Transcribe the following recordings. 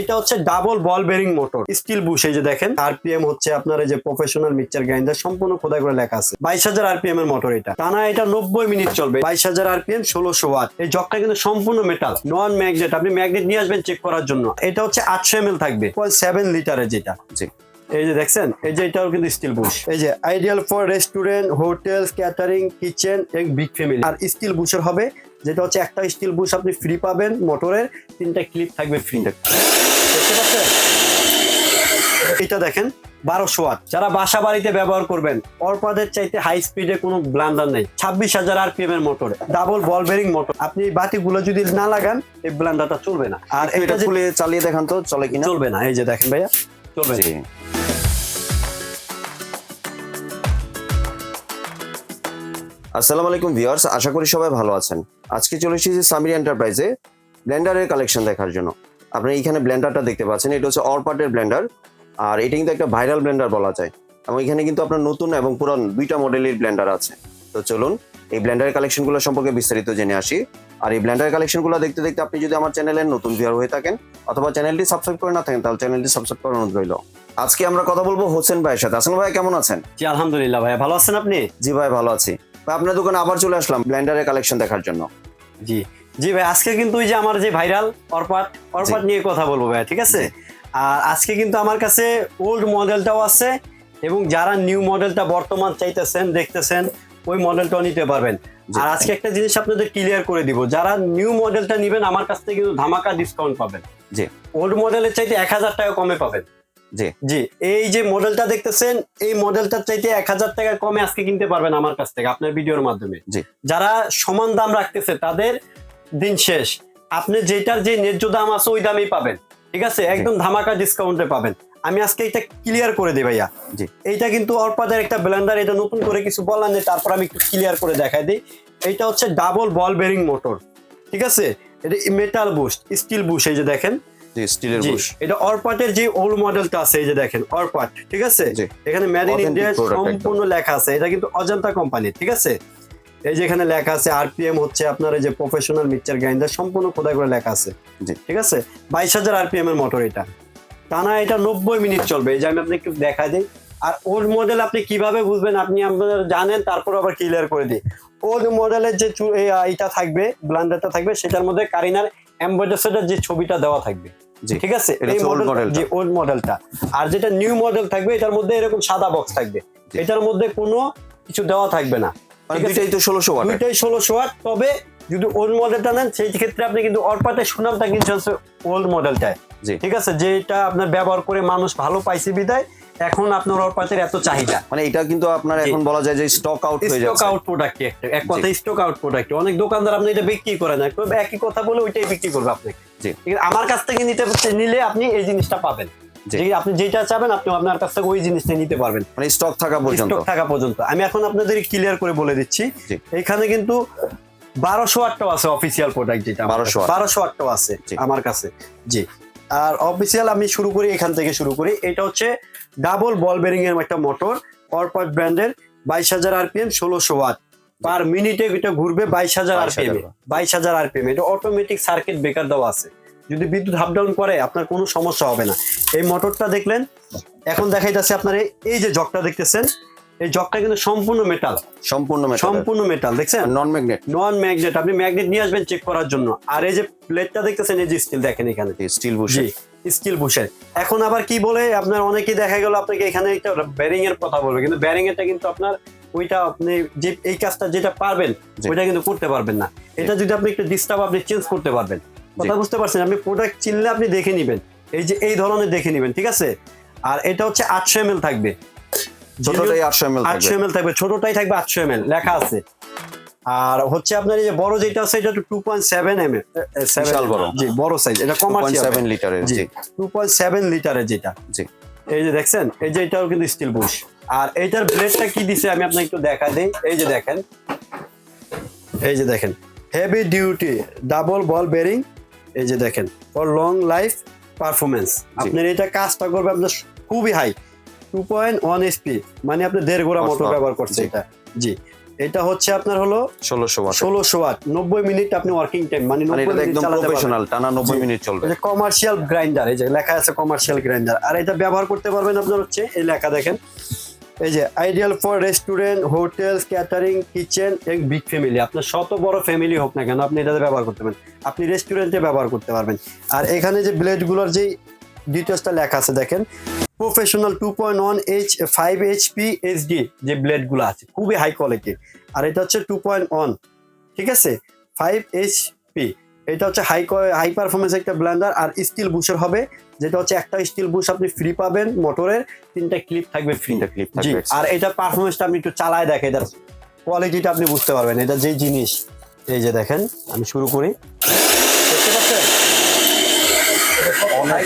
এটা হচ্ছে double ball bearing motor steel bush এই যে দেখেন আরপিএম হচ্ছে আপনার এই যে প্রফেশনাল মিক্সচার গ্রাইন্ডার সম্পূর্ণ খোদাই করে লেখা আছে। বাইশ হাজার আরপিএম এর মোটর এটা। টানা এটা নব্বই মিনিট চলবে। বাইশ হাজার আরপিএম ষোলোশো ওয়াট এই জগটা কিন্তু সম্পূর্ণ মেটাল নন ম্যাগনেট আপনি ম্যাগনেট নিয়ে আসবেন চেক করার জন্য। এটা হচ্ছে আটশো এম থাকবে। সেভেন লিটারের যেটা। এই যে দেখছেন, এই যে এটাও কিন্তু স্টিল বুশ এই যে ideal for restaurant hotel catering kitchen এবং বিগ ফ্যামিলি আর স্টিল বুশের হবে, যেটা হচ্ছে একটা স্টিল বুশ আপনি ফ্রি পাবেন মোটরের তিনটা ক্লিপ থাকবে ফ্রি দেখতে পাচ্ছেন? এটা দেখেন বারোশো ওয়াট। যারা বাসা বাড়িতে ব্যবহার করবেন অর্পাদের চাইতে হাই স্পিডে কোনো ব্লান্ডার নেই। ছাব্বিশ হাজার আরপিএম এর motor double ball bearing motor আপনি এই বাতিগুলো যদি না লাগান এই ব্লান্ডারটা চলবে না। আর এটা এটা খুলে চালিয়ে দেখান তো চলে কিনা? চলবে না এই যে দেখেন ভাইয়া চলবে না। আসসালামু আলাইকুম ভিউয়ার্স আশা করি সবাই ভালো আছেন। আজকে চলে এসেছি সামির এন্টারপ্রাইজে ব্লেন্ডারের কালেকশন দেখার জন্য। আপনি এখানে ব্লেন্ডারটা দেখতে পাচ্ছেন এটা হচ্ছে অরপাটের ব্লেন্ডার আর এটা কিন্তু একটা ভাইরাল ব্লেন্ডার বলা যায়। এবং এখানে কিন্তু আপনার নতুন এবং পুরান দুইটা মডেলের ব্লেন্ডার আছে। তো চলুন এই ব্লেন্ডারের কালেকশনগুলো সম্পর্কে বিস্তারিত জেনে আসি। আর এই ব্লেন্ডার কালেকশনগুলো দেখতে দেখতে আপনি যদি আমার চ্যানেলের নতুন ভিউয়ার হয়ে থাকেন অথবা চ্যানেলটি সাবস্ক্রাইব করে না থাকেন তাহলে চ্যানেলটি সাবস্ক্রাইব করার অনুরোধ রইল। আজকে আমরা কথা বলব হোসেন ভাইয়ের সাথে। আসলে ভাই কেমন আছেন? জি আলহামদুলিল্লাহ ভাইয়া ভালো আছেন আপনি? জি ভাই ভালো আছি। ভাই আপনার দোকানে আবার চলে আসলাম ব্লেন্ডারের কালেকশন দেখার জন্য। জি। জি ভাই আজকে কিন্তু ওই যে আমার যে ভাইরাল অরপাট অরপাট নিয়ে কথা বলব ভাই ঠিক আছে? আর আজকে কিন্তু আমার কাছে ওল্ড মডেলটাও আছে এবং যারা নিউ মডেলটা বর্তমান চাইতেছেন দেখতেছেন ওই মডেলটাও নিতে পারবেন। আর আজকে একটা জিনিস আপনাদের ক্লিয়ার করে দিব যারা নিউ মডেলটা নেবেন আমার কাছ থেকে কিন্তু ধামাকা ডিসকাউন্ট পাবেন। জি। ওল্ড মডেলের চাইতে এক হাজার টাকা কমে পাবেন। জি। জি এই যে মডেলটা দেখতেছেন এই মডেলটার চাইতে এক হাজার টাকা কমে আজকে কিনতে পারবেন আমার কাছ থেকে আপনার ভিডিওর মাধ্যমে। জি। যারা সমান দাম রাখতেছে তাদের দিন শেষ। আপনি যেটার যে ন্যায্য দাম আছে ওই দামেই পাবেন। ঠিক আছে? একদম ধামাকা ডিসকাউন্টে পাবেন। আমি আজকে এটা ক্লিয়ার করে দিই ভাইয়া। জি। এইটা কিন্তু অর্পাদের একটা ব্লেন্ডার এটা নতুন করে কিছু বলার নেই তারপর আমি একটু ক্লিয়ার করে দেখাই দিই। এইটা হচ্ছে ডাবল বল বেরিং মোটর ঠিক আছে? এটা মেটাল বুস্ট স্টিল বুশ এই যে দেখেন। স্টিলের বুশ এটা অরপাটের যে ওল্ড মডেলটা আছে এই যে দেখেন অরপাট ঠিক আছে? এখানে মেড ইন ইন্ডিয়া সম্পূর্ণ লেখা আছে। এটা কিন্তু অজন্তা কোম্পানি ঠিক আছে? এই যে এখানে লেখা আছে আরপিএম হচ্ছে আপনার এই যে প্রফেশনাল মিক্সচার গ্রাইন্ডার সম্পূর্ণ খোদাই করে লেখা আছে। ঠিক আছে? বাইশ হাজার আরপিএম এর মোটর এটা। টানা এটা নব্বই মিনিট চলবে। এই যে আমি আপনাকে একটু দেখা দিই। আর ওল্ড মডেল আপনি কীভাবে বুঝবেন আপনি আপনারা জানেন তারপর আবার ক্লিয়ার করে দিই। ওল্ড মডেলের যে এইটা থাকবে ব্লান্ডারটা থাকবে সেটার মধ্যে কারিনার অ্যাম্বাসেডার যে ছবিটা দেওয়া থাকবে। ঠিক আছে? এই মডেল যে ওল্ড মডেলটা আর যেটা নিউ মডেল থাকবে এটার মধ্যে এরকম সাদা বক্স থাকবে। এটার মধ্যে কোনো কিছু দেওয়া থাকবে না? দুইটাই তো ষোলোশো ওয়াট দুইটাই ষোলোশো ওয়াট তবে যদি ওল্ড মডেলটা নেন সেই ক্ষেত্রে আপনি কিন্তু সুনামটা কিন্তু হচ্ছে ওল্ড মডেলটায় ঠিক আছে? যেটা আপনার ব্যবহার করে মানুষ ভালো পাইছে বিদায় এখন আপনার অল্পাতের এত চাহিদা। মানে এটা কিন্তু আপনার এখন বলা যায় যে স্টক আউট হয়ে স্টক আউট প্রোডাক্ট একটা এক কথায় স্টক আউট প্রোডাক্ট অনেক দোকানদার আপনি এটা বিক্রি করে না তবে একই কথা বলে ওইটাই বিক্রি করবে আপনাকে? আমার কাছ থেকে নিতে নিলে আপনি এই জিনিসটা পাবেন। আপনি যেটা চাবেন আপনি আপনার কাছ থেকে ওই জিনিসটা নিতে পারবেন। মানে স্টক থাকা পর্যন্ত। স্টক থাকা পর্যন্ত। আমি এখন আপনাদের ক্লিয়ার করে বলে দিচ্ছি। এখানে কিন্তু বারোশো আটটাও আছে অফিসিয়াল প্রোডাক্ট যেটা 1200 আট। বারোশো আটটাও আছে আমার কাছে। জি। আর অফিসিয়াল আমি শুরু করি এখান থেকে শুরু করি। এটা হচ্ছে ডাবল বল বেরিং এর একটা মোটর অরপাট ব্র্যান্ডের বাইশ হাজার আরপিএম ষোলোশো ওয়াট পার মিনিটে এটা ঘুরবে বাইশ হাজার 22,000 আরপিএম বাইশ হাজার আরপিএম এটা অটোমেটিক সার্কিট ব্রেকার দেওয়া আছে। যদি বিদ্যুৎ আপ ডাউন করে আপনার কোনো সমস্যা হবে না। এই মোটরটা দেখলেন এখন দেখা যাচ্ছে আপনার এই- যে জকটা দেখতেছেন এই জকটা কিন্তু সম্পূর্ণ মেটাল সম্পূর্ণ সম্পূর্ণ মেটাল দেখছেন? নন ম্যাগনেট নন ম্যাগনেট আপনি ম্যাগনেট নিয়ে আসবেন চেক করার জন্য। আর এই যে প্লেটটা দেখতেছেন এই যে স্টিল দেখেন এখানে। স্টিল বুশ স্টিল বুশের এখন আবার কি বলে আপনার অনেকেই দেখা গেল আপনাকে এখানে একটা ব্যারিং এর কথা বলবে কিন্তু ব্যারিং এরটা কিন্তু আপনার ওইটা আপনি যে এই কাজটা যেটা পারবেন ওইটা কিন্তু করতে পারবেন না। এটা যদি আপনি একটু ডিস্টার্ব আপনি চেঞ্জ করতে পারবেন। কথা বুঝতে পারছেন? আপনি প্রোডাক্ট চিনলে আপনি দেখে নেবেন। এই যে এই ধরনের দেখে নেবেন ঠিক আছে? আর এটা হচ্ছে আটশো এম থাকবে। ছোটটাই আটশো এম আটশো এম থাকবে ছোটটাই থাকবে আটশো এম লেখা আছে। আর হচ্ছে আপনার এই যে বড় যেটা আছে এটা two point seven M G বড় সাইজ এটা কমার্শিয়াল সেভেন লিটারের জি জি। টু পয়েন্ট সেভেন লিটারের যেটা। জি। এই যে দেখছেন এই যে এটাও কিন্তু স্টিল বুশ আর এইটার ব্লেডটা কি দিছে আমি আপনাকে একটু দেখা দিই। এই যে দেখেন। এই যে দেখেন। Heavy duty double ball bearing এই যে দেখেন ফর লং লাইফ পারফরমেন্স আপনার এটা কাজটা করবে আপনার খুবই high two point one SP মানে আপনি দেড় গোড়া মোটর ব্যবহার করছে এটা। জি এটা হচ্ছে আপনার হলো ষোলোশো ওয়াট ষোলোশো ওয়াট নব্বই মিনিট আপনি ওয়ার্কিং টাইম মানে মানে একদম প্রফেশনাল টানা নব্বই মিনিট চলবে। কমার্শিয়াল গ্রাইন্ডার এই যে লেখা আছে কমার্শিয়াল গ্রাইন্ডার আর এটা ব্যবহার করতে পারবেন আপনার হচ্ছে এই লেখা দেখেন এই যে ideal for restaurant hotel catering kitchen এবং বিগ ফ্যামিলি আপনার শত বড় ফ্যামিলি হোক না কেন, আপনি এটাতে ব্যবহার করতে পারেন। আপনি রেস্টুরেন্টে ব্যবহার করতে পারবেন। আর এখানে যে ব্লেডগুলোর যে ডিটেলসটা লেখা আছে, দেখেন। Professional two point one H five HP HD যে ব্লেডগুলো আছে, খুবই হাই কোয়ালিটির আর এটা হচ্ছে টু পয়েন্ট ওয়ান ঠিক আছে? ফাইভ এইচপি এটা হচ্ছে হাই হাই পারফরমেন্স একটা ব্লেন্ডার আর স্টিল বুশের হবে। যেটা হচ্ছে একটা স্টিল বুশ আপনি ফ্রি পাবেন মোটরের তিনটা ক্লিপ থাকবে ফ্রি ক্লিপ জি থাকবে আর এটা পারফরমেন্সটা আপনি একটু চালায় দেখে এটার কোয়ালিটিটা আপনি বুঝতে পারবেন। এটা যে জিনিস এই যে দেখেন আমি শুরু করি। দেখতে পাচ্ছেন? অনেক।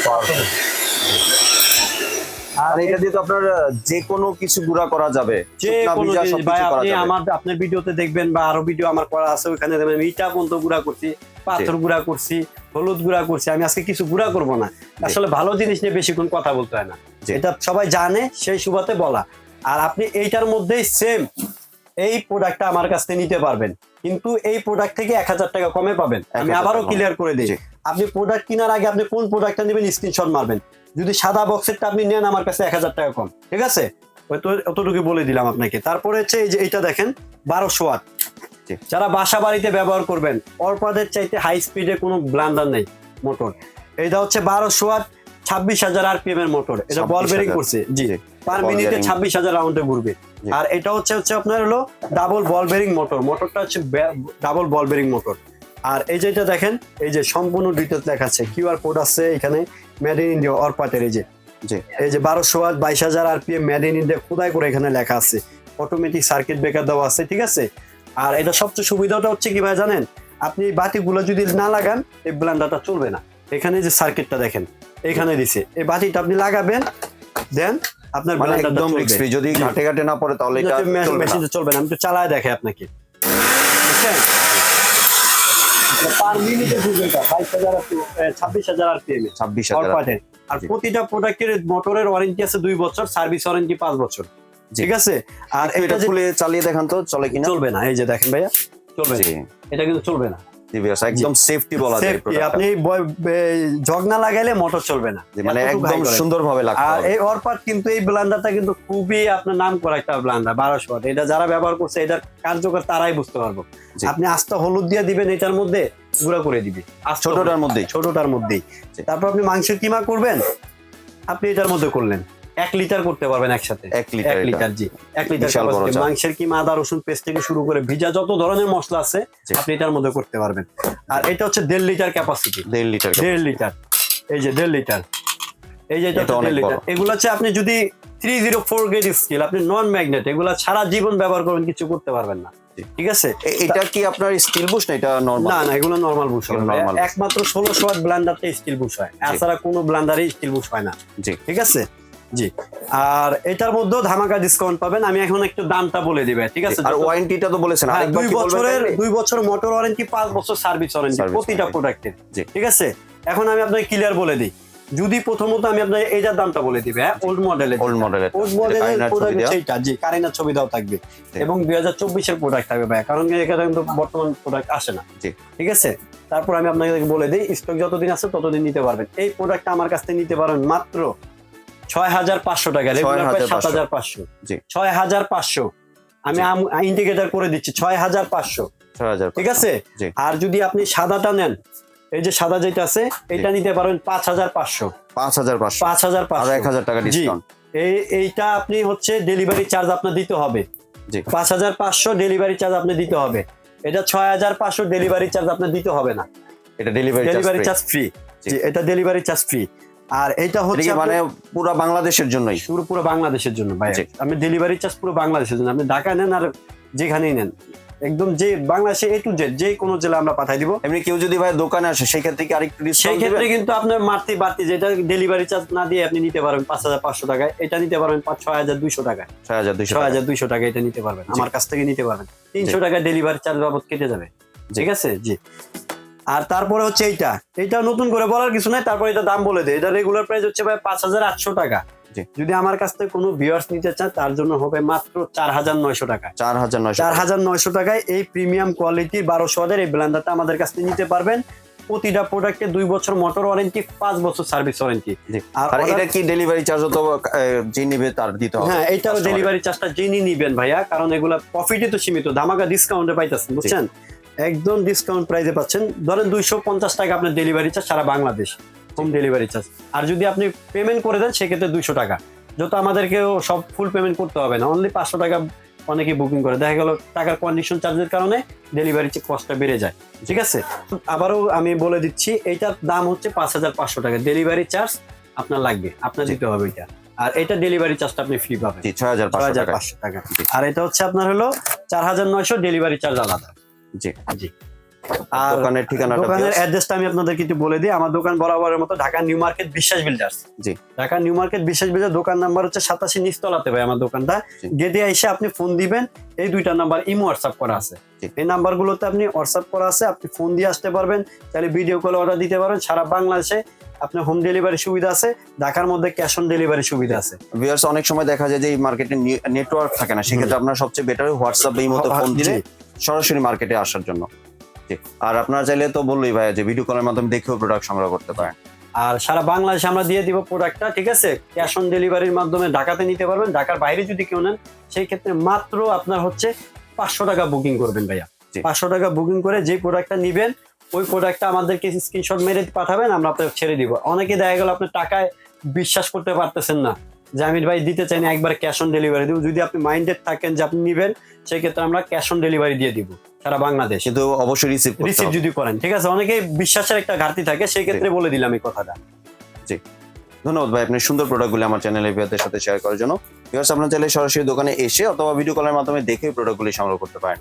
আর এটা দিয়ে তো আপনার যে কোনো কিছু গুঁড়া করা যাবে। যে কোনো ভাই আপনি আমার আপনার ভিডিওতে দেখবেন বা আরও ভিডিও আমার করা আছে ওখানে দেখবেন আমি ইটা পর্যন্ত গুঁড়া করছি পাথর গুঁড়া করছি হলুদ গুঁড়া করছি আমি আজকে কিছু গুঁড়া করব না। আসলে ভালো জিনিস নিয়ে বেশিক্ষণ কথা বলতে হয় না। এটা সবাই জানে সেই সুবাদে বলা। আর আপনি এইটার মধ্যেই সেম এই প্রোডাক্টটা আমার কাছ থেকে নিতে পারবেন। কিন্তু এই প্রোডাক্ট থেকে এক হাজার টাকা কমে পাবেন। আমি আবারও ক্লিয়ার করে দিই। আপনি প্রোডাক্ট কেনার আগে আপনি কোন প্রোডাক্টটা নেবেন স্ক্রিনশট মারবেন। যদি সাদা বক্সেরটা আপনি নেন আমার কাছে এক হাজার টাকা কম। ঠিক আছে? অতটুকু বলে দিলাম আপনাকে। তারপরে হচ্ছে এই যে এইটা দেখেন বারোশো ওয়াট। যারা বাসা বাড়িতে ব্যবহার করবেন অর্পাদের চাইতে হাই স্পিডে কোনো ব্লান্ডার নেই মোটর এটা হচ্ছে বারোশো ওয়াট ছাব্বিশ হাজার আরপিএম এর মোটর এটা বল 26,000 বেরিং করছে। জি। জি। পার মিনিটে ছাব্বিশ হাজার রাউন্ডে ঘুরবে। আর এটা হচ্ছে হচ্ছে আপনার হলো ডাবল বল বেরিং মোটর মোটরটা হচ্ছে ডাবল বল বেরিং মোটর আর এই যেটা দেখেন এই যে সম্পূর্ণ ডিটেলস লেখা আছে কিউআর কোড আছে এখানে। মেড ইন ইন্ডিয়া অরপাটের এই যে এই যে বারোশো ওয়াট বাইশ হাজার আরপিএম মেড ইন ইন্ডিয়া খোদাই করে এখানে লেখা আছে। অটোমেটিক সার্কিট ব্রেকার দেওয়া আছে ঠিক আছে? আর এটা সবচেয়ে সুবিধাটা হচ্ছে কি ভাই জানেন? আপনি এই বাতিগুলো যদি না লাগান এই ব্লান্ডারটা চলবে না। এখানে যে সার্কিটটা দেখেন এখানে দিছে। এই বাতিটা আপনি লাগাবেন দেন আপনার মানে একদম যদি ঘাটে ঘাটে না পড়ে তাহলে এটা চলবে না। মেশিনটা চলবে না আমি তো চালায় দেখে আপনাকে। বুঝছেন? পার মিনিটে এটা বাইশ হাজার ছাব্বিশ হাজার আরপিএম ছাব্বিশ হাজার আর প্রতিটা প্রোডাক্টের মোটরের ওয়ারেন্টি আছে দুই বছর সার্ভিস ওয়ারেন্টি পাঁচ বছর। ঠিক আছে? আর এটা খুলে চালিয়ে দেখান তো চলে কিনা? চলবে না এই যে দেখেন ভাইয়া। চলবে। এটা কিন্তু চলবে না। একদম সেফটি বলা যায়। আপনি জগ না লাগাইলে মোটর চলবে না। মানে একদম। সুন্দরভাবে লাগবে আর এই কিন্তু এই ব্লান্ডারটা কিন্তু খুবই আপনার নাম করা একটা ব্লান্ডার বারোশো ওয়াট। এটা যারা ব্যবহার করছে এটার কার্যকর তারাই বুঝতে পারব। আপনি আস্তে হলুদ দিয়ে দিবেন এটার মধ্যে গুঁড়া করে দিবে ছোটটার মধ্যেই। ছোটটার মধ্যেই। তারপর আপনি মাংসের কিমা করবেন আপনি এটার মধ্যে করলেন। এক লিটার করতে পারবেন একসাথে। এক লিটার এক লিটার জি। এক লিটার। মাংসের কিমা আদা রসুন পেস্ট থেকে শুরু করে ভিজা যত ধরনের মশলা আছে আপনি এটার মধ্যে করতে পারবেন। আর এটা হচ্ছে দেড় লিটার ক্যাপাসিটি দেড় লিটার দেড় লিটার। এই যে দেড় লিটার। এই যে এটা দেড় লিটার। এগুলো হচ্ছে আপনি যদি three zero four gauge steel আপনি নন ম্যাগনেট এগুলা সারা জীবন ব্যবহার করবেন কিছু করতে পারবেন না। ঠিক আছে? এটা কি আপনার স্টিল বুশ না এটা নরমাল না না এগুলো নর্মাল বুশ bush। একমাত্র ষোলোশো ওয়াট ব্লান্ডারটা স্টিল বুশ হয়। এছাড়া কোনো ব্লান্ডারই স্টিল বুশ হয় না। জি। ঠিক আছে? জি। আর এটার মধ্যেও ধামাকা ডিসকাউন্ট পাবেন। আমি এখন একটু দামটা বলে দিবে ঠিক আছে? আর ওয়ারেন্টিটা তো বলেছেন হ্যাঁ, আরেকবার দুই বছরের দুই বছর মোটর ওয়ারেন্টি পাঁচ বছর সার্ভিস ওয়ারেন্টি প্রতিটা প্রোডাক্টের জি। ঠিক আছে? এখন আমি আপনাকে ক্লিয়ার বলে দিই। যদি প্রথমত আমি আপনার এইটার দামটা বলে দিবে হ্যাঁ ওল্ড মডেলের ওল্ড মডেলের ওল্ড মডেলের প্রোডাক্ট সেইটা জি কারিনার ছবি দেওয়া থাকবে। এবং দুই হাজার চব্বিশের প্রোডাক্ট থাকবে ভাই কারণ এখানে কিন্তু বর্তমান প্রোডাক্ট আসে না। ঠিক আছে? তারপর আমি আপনাকে বলে দিই স্টক যতদিন আছে ততদিন নিতে পারবেন। এই প্রোডাক্টটা আমার কাছ থেকে নিতে পারবেন মাত্র ছয় হাজার পাঁচশো টাকা রেগুলার সাত হাজার পাঁচশো। ছয় হাজার পাঁচশো। আমি ইন্ডিকেটর করে দিচ্ছি ছয় হাজার পাঁচশো। ঠিক আছে? আর যদি আপনি সাদাটা নেন এই যে সাদা যেটা আছে এটা নিতে পারবেন পাঁচ হাজার পাঁচশো। পাঁচ হাজার পাঁচশো। পাঁচ হাজার পাঁচশো। এক হাজার টাকা ডিসকাউন্ট এই এইটা আপনি হচ্ছে ডেলিভারি চার্জ আপনার দিতে হবে। পাঁচ হাজার পাঁচশো ডেলিভারি চার্জ আপনি দিতে হবে। এটা ছয় হাজার পাঁচশো ডেলিভারি চার্জ আপনার দিতে হবে না। এটা ডেলিভারি ডেলিভারি চার্জ ফ্রি এটা ডেলিভারি চার্জ ফ্রি আর এটা হচ্ছে মানে পুরো বাংলাদেশের জন্যই? পুরো পুরো বাংলাদেশের জন্য ভাই। আমি ডেলিভারি চার্জ পুরো বাংলাদেশের জন্য। আপনি ঢাকা নেন আর যেখানেই নেন। একদম যে বাংলাদেশে এ টু জেড যে কোনো জেলা আমরা পাঠাই দিব। এমনি কেউ যদি ভাই দোকানে আসে সেই ক্ষেত্রে কি আরেকটু সেই ক্ষেত্রে কিন্তু আপনার মারতে বাড়তি যেটা ডেলিভারি চার্জ না দিয়ে আপনি নিতে পারবেন পাঁচ হাজার পাঁচশো টাকায় এটা নিতে পারবেন পাঁচ ছয় হাজার দুইশো টাকায়। ছয় হাজার দুইশো ছয় হাজার দুইশো টাকা এটা নিতে পারবেন। আমার কাছ থেকে নিতে পারবেন। তিনশো টাকা ডেলিভারি চার্জ বাবদ কেটে যাবে। ঠিক আছে? জি। আর তারপরে হচ্ছে এইটা। এইটা নতুন করে বলার কিছু নাই তারপরে এটা দাম বলে দেয়। এটা রেগুলার প্রাইস হচ্ছে ভাই পাঁচ হাজার আটশো টাকা। যদি আমার কাছ থেকে কোনো ভিউয়ার্স নিতে চান তার জন্য হবে মাত্র চার হাজার নয়শো টাকা। চার হাজার নয়শো চার হাজার নয়শো টাকায় এই প্রিমিয়াম কোয়ালিটির বারোশো ওয়াটের এই ব্লেন্ডারটা আমাদের কাছ থেকে নিতে পারবেন। প্রতিটা প্রোডাক্টে দুই বছর মোটর ওয়ারেন্টি পাঁচ বছর সার্ভিস ওয়ারেন্টি আর এটা কি ডেলিভারি চার্জ তো যে নিবে তার দিতে হবে? হ্যাঁ customer-এর। ডেলিভারি চার্জটা জেনে নিবেন ভাইয়া কারণ এগুলা প্রফিটই তো সীমিত ধামাকা ডিসকাউন্টে পাইতেছেন বুঝছেন? একদম ডিসকাউন্ট প্রাইসে পাচ্ছেন। ধরেন দুইশো পঞ্চাশ টাকা আপনার ডেলিভারি চার্জ সারা বাংলাদেশ হোম ডেলিভারি চার্জ আর যদি আপনি পেমেন্ট করে দেন সেক্ষেত্রে দুইশো টাকা। যত আমাদেরকেও সব ফুল পেমেন্ট করতে হবে না। অনলি পাঁচশো টাকা অনেকে বুকিং করে। দেখা গেল টাকার কন্ডিশন চার্জের কারণে ডেলিভারি কস্টটা বেড়ে যায়। ঠিক আছে? আবারও আমি বলে দিচ্ছি এইটার দাম হচ্ছে পাঁচ হাজার পাঁচশো টাকা। ডেলিভারি চার্জ আপনার লাগবে। আপনার দিতে হবে এটা। আর এটা ডেলিভারি চার্জটা আপনি ফ্রি পাবেন। ছয় হাজার পাঁচশো টাকা। আর এটা হচ্ছে আপনার হলো চার হাজার নয়শো ডেলিভারি চার্জ আলাদা। জি। জি। আর দোকানের ঠিকানাটা দোকানের অ্যাড্রেসটা আমি আপনাদের কিছু বলে দিই। আমার দোকান বরাবরের মতো Dhaka new market Biswas builders. জি। Dhaka new market Biswas builder দোকান নাম্বার হচ্ছে সাতাশি নিচতলাতে ভাই আমার দোকানটা। গেটে এসে আপনি ফোন দিবেন। এই দুইটা নাম্বার ইমো হোয়াটসঅ্যাপ করা আছে। এই নাম্বারগুলোতে আপনি হোয়াটসঅ্যাপ করা আছে। আপনি ফোন দিয়ে আসতে পারবেন। তাহলে ভিডিও কল অর্ডার দিতে পারবেন। সারা বাংলাদেশে আপনার হোম ডেলিভারি সুবিধা আছে ঢাকার মধ্যে ক্যাশ অন ডেলিভারি সুবিধা আছে। ভিউয়ার্স অনেক সময় দেখা যায় যে এই মার্কেটে নেটওয়ার্ক থাকে না সেক্ষেত্রে আপনার সবচেয়ে বেটার হোয়াটসঅ্যাপ এই মতো ফোন দিলে সরাসরি মার্কেটে আসার জন্য। আর আপনারা চাইলে তো বললোই ভাইয়া যে ভিডিও কলের মাধ্যমে দেখেও প্রোডাক্ট সংগ্রহ করতে পারেন। আর সারা বাংলাদেশে আমরা দিয়ে দিব প্রোডাক্টটা ঠিক আছে? ক্যাশ অন ডেলিভারির মাধ্যমে ঢাকাতে নিতে পারবেন ঢাকার বাইরে যদি কেউ নেন সেই ক্ষেত্রে মাত্র আপনার হচ্ছে পাঁচশো টাকা বুকিং করবেন ভাইয়া। পাঁচশো টাকা বুকিং করে যে প্রোডাক্টটা নিবেন ওই প্রোডাক্টটা আমাদেরকে স্ক্রিনশট মেরে পাঠাবেন আমরা আপনাকে ছেড়ে দিব। অনেকে দেখা গেল আপনার টাকায় বিশ্বাস করতে পারতেছেন না যে আমির ভাই দিতে চাই না একবার ক্যাশ অন ডেলিভারি দিব। যদি আপনি মাইন্ডেড থাকেন যে আপনি নিবেন সেই ক্ষেত্রে আমরা ক্যাশ অন ডেলিভারি দিয়ে দিব সারা বাংলাদেশ। কিন্তু অবশ্যই রিসিভ রিসিভ যদি করেন ঠিক আছে? অনেকে বিশ্বাসের একটা ঘাটতি থাকে সেই ক্ষেত্রে বলে দিলাম এই কথাটা। জি। ধন্যবাদ ভাই আপনি সুন্দর প্রোডাক্টগুলি আমার চ্যানেলের ভিউয়ারদের সাথে শেয়ার করার জন্য। ভিউয়ার্স আপনার চাইলে সরাসরি দোকানে এসে অথবা ভিডিও কলের মাধ্যমে দেখে প্রোডাক্টগুলি সংগ্রহ করতে পারেন।